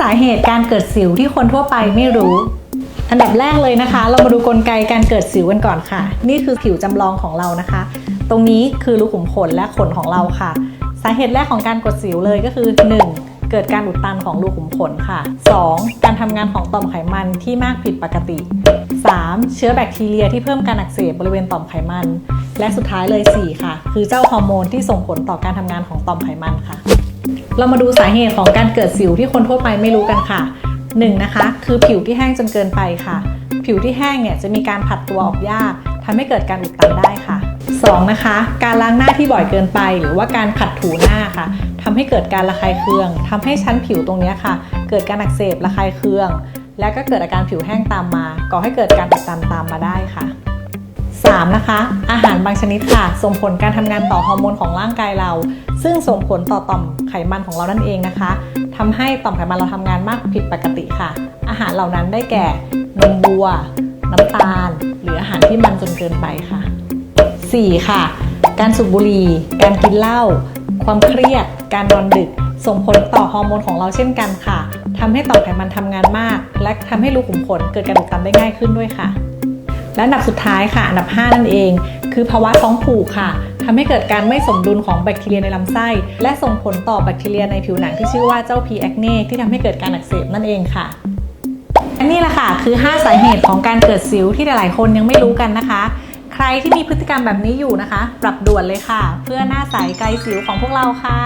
สาเหตุการเกิดสิวที่คนทั่วไปไม่รู้ อันดับแรกเลยนะคะ เรามาดูกลไกการเกิดสิวกันก่อนค่ะ นี่คือผิวจำลองของเรานะคะ ตรงนี้คือรูขุมขนและขนของเราค่ะ สาเหตุแรกของการกดสิวเลยก็คือ 1. เกิดการอุดตันของรูขุมขนค่ะ 2. การทำงานของต่อมไขมันที่มากผิดปกติ 3. เชื้อแบคทีเรียที่เพิ่มการอักเสบบริเวณต่อมไขมัน และสุดท้ายเลย 4 ค่ะ คือเจ้าฮอร์โมนที่ส่งผลต่อการทำงานของต่อมไขมันค่ะ เรามาดูสาเหตุของการเกิดสิวที่คนทั่วไปไม่รู้กันค่ะ 1. นนะคะคือผิวที่แห้งจนเกินไปค่ะ ผิวที่แห้งเนี่ยจะมีการผัดตัวออกยากทำให้เกิดการอุดตันได้ค่ะ 2. นะคะ การล้างหน้าที่บ่อยเกินไป หรือว่าการขัดถูหน้าค่ะทำให้เกิดการระคายเคืองทำให้ชั้นผิวตรงนี้ค่ะ เกิดการอักเสบระคายเคือง และก็เกิดอาการผิวแห้งตามมาก่อให้เกิดการอุดตันตามมาได้ค่ะ 3. นะคะ อาหารบางชนิดค่ะ ส่งผลการทำงานต่อฮอร์โมนของร่างกายเรา ซึ่งส่งผลต่อต่อมไขมันของเรานั่นเองนะคะทำให้ต่อมไขมันเราทำงานมากผิดปกติค่ะ อาหารเหล่านั้นได้แก่นมวัว น้ำตาล หรืออาหารที่มันจนเกินไปค่ะ 4. ค่ะ การสูบบุหรี่ การกินเหล้า ความเครียด การนอนดึก ส่งผลต่อฮอร์โมนของเราเช่นกันค่ะทำให้ต่อมไขมันทำงานมาก และทำให้รูขุมขนเกิดการอุดตันได้ง่ายขึ้นด้วยค่ะ และอันดับสุดท้ายค่ะอันดับ 5 นั่นเอง คือภาวะท้องผูกค่ะทำให้เกิดการไม่สมดุลของแบคทีเรียในลำไส้ และส่งผลต่อแบคทีเรียในผิวหนังที่ชื่อว่าเจ้า P. acne ที่ทำให้เกิดการอักเสบนั่นเองค่ะอันนี้แหละค่ะคือ 5 สาเหตุของการเกิดสิวที่หลายๆ คนยังไม่รู้กันนะคะ ใครที่มีพฤติกรรมแบบนี้อยู่นะคะ ปรับด่วนเลยค่ะ เพื่อหน้าใสไกลสิวของพวกเราค่ะ